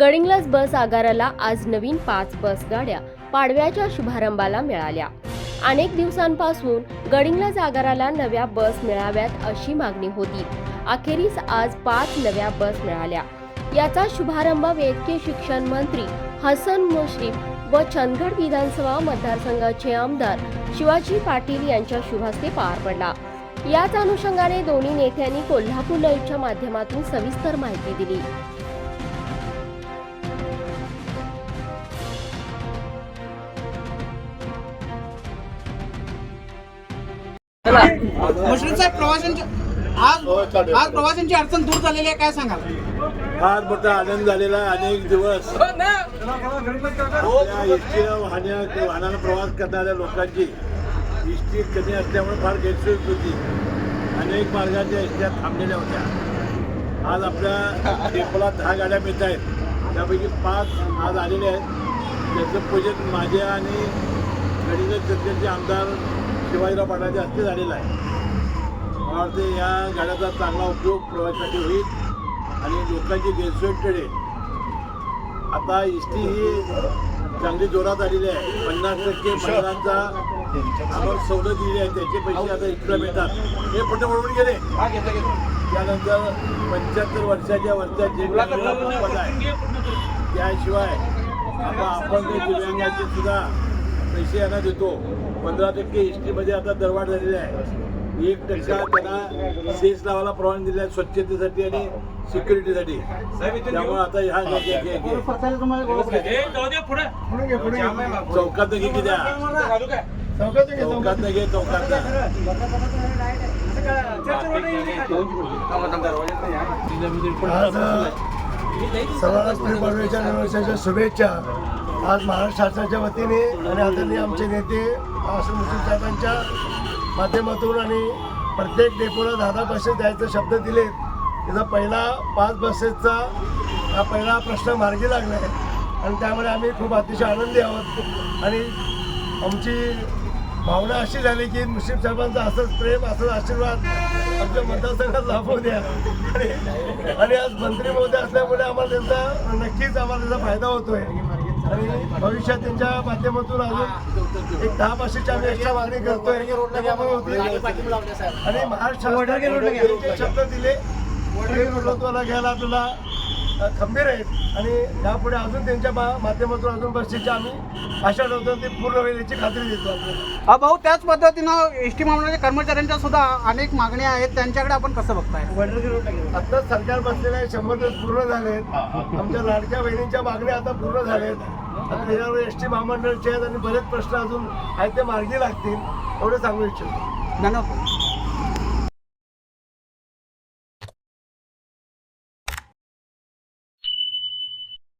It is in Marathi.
गडिंग्लज बस आगाराला आज नवीन पाच बस गाड्या पाडव्याच्या शुभारंभाला मिळाल्या. अनेक दिवसांपासून गडिंग्लज आगाराला नव्या बस मिळाव्यात अशी मागणी होती. अखेरीस आज पाच नव्या बस मिळाल्या. याचा शुभारंभ वैद्यकीय शिक्षण मंत्री हसन मुश्रीफ व चंदगड विधानसभा मतदारसंघाचे आमदार शिवाजी पाटील यांच्या शुभास्ते पार पडला. याच अनुषंगाने दोन्ही नेत्यांनी कोल्हापूर लाईव्हच्या माध्यमातून सविस्तर माहिती दिली. मुश्रीफ साहेब प्रवाशांची आज आज प्रवाशांची अडचण दूर झालेली आहे काय सांगाल? फार मोठा आनंद झालेला आहे अनेक दिवस वाहण्या वाहनानं प्रवास करणाऱ्या लोकांची एसटी कमी असल्यामुळे फार गैरसोय होती. अनेक मार्गाच्या एसट्या थांबलेल्या होत्या. आज आपल्या डेपोला दहा गाड्या मिळत आहेत. त्यापैकी पाच आज आलेल्या आहेत. त्याचं पूजन माझ्या आणि गडिंग चर्चेचे आमदार शिवाजीराव पाटलाच्या हस्ते झालेलं आहे. मला वाटतं या गाड्याचा चांगला उपयोग प्रवासासाठी होईल आणि लोकांची गैरसोय टळेल आता एस टी ही चांगली जोरात आलेली आहे. पन्नास टक्के महिलांचा आम्हाला सवलत दिली आहे. त्याचे पैसे आता इकडे मिळतात. हे पुढे वळून गेले. त्यानंतर पंच्याहत्तर वर्षाच्या वरच्या जे पद आहे त्याशिवाय आता आपण दिव्यांगाचे सुद्धा पैसे यांना देतो. पंधरा टक्के एस टीमध्ये आता दरवाढ झालेली आहे. एक टक्का त्यांना सेस लावायला परवानगी दिली आहे स्वच्छतेसाठी आणि सिक्युरिटीसाठी. त्यामुळे आता ह्या चौकात घे की द्या चौकात घे चौकात सर्वांना शुभेच्छा. आज महाराष्ट्र शासनाच्या वतीने आणि आदरणीय आमचे नेते आसन साहेबांच्या माध्यमातून आणि प्रत्येक डेपोला दहा दहा बसेस द्यायचे शब्द दिले. त्याचा पहिला पाच बसेसचा हा पहिला प्रश्न मार्गी लागला आहे आणि त्यामुळे आम्ही खूप अतिशय आनंदी आहोत. आणि आमची भावना अशी झाली की मुस्लिम साहेबांचा असंच प्रेम असंच आशीर्वाद आमच्या मतदारसंघात लाभू द्या. आणि- आणि आज मंत्री महोदय असल्यामुळे आम्हाला त्यांचा नक्कीच आम्हाला त्याचा फायदा होतोय. आणि भविष्यात त्यांच्या माध्यमातून अजून एक दहा आम्ही एक्स्ट्रा मागणी करतोय. आणि महाराष्ट्र शब्द दिले घ्यायला आपल्याला अ, खंबीर आहेत. आणि यापुढे अजून त्यांच्या माध्यमातून अजून बसची आम्ही आशा ठेवतो ते पूर्ण होईल याची खात्री देतो भाऊ त्याच पद्धतीनं एस टी महामंडळाच्या कर्मचाऱ्यांच्या सुद्धा अनेक मागण्या आहेत. त्यांच्याकडे आपण कसं बघताय? आता सरकार बसलेले आहे शंभर दिवस पूर्ण झालेत आमच्या लाडक्या बहिणींच्या मागण्या आता पूर्ण झालेत. आता त्याच्यावर एस टी महामंडळचे आहेत आणि बरेच प्रश्न अजून आहेत ते मार्गी लागतील एवढं सांगू इच्छितो. धन्यवाद.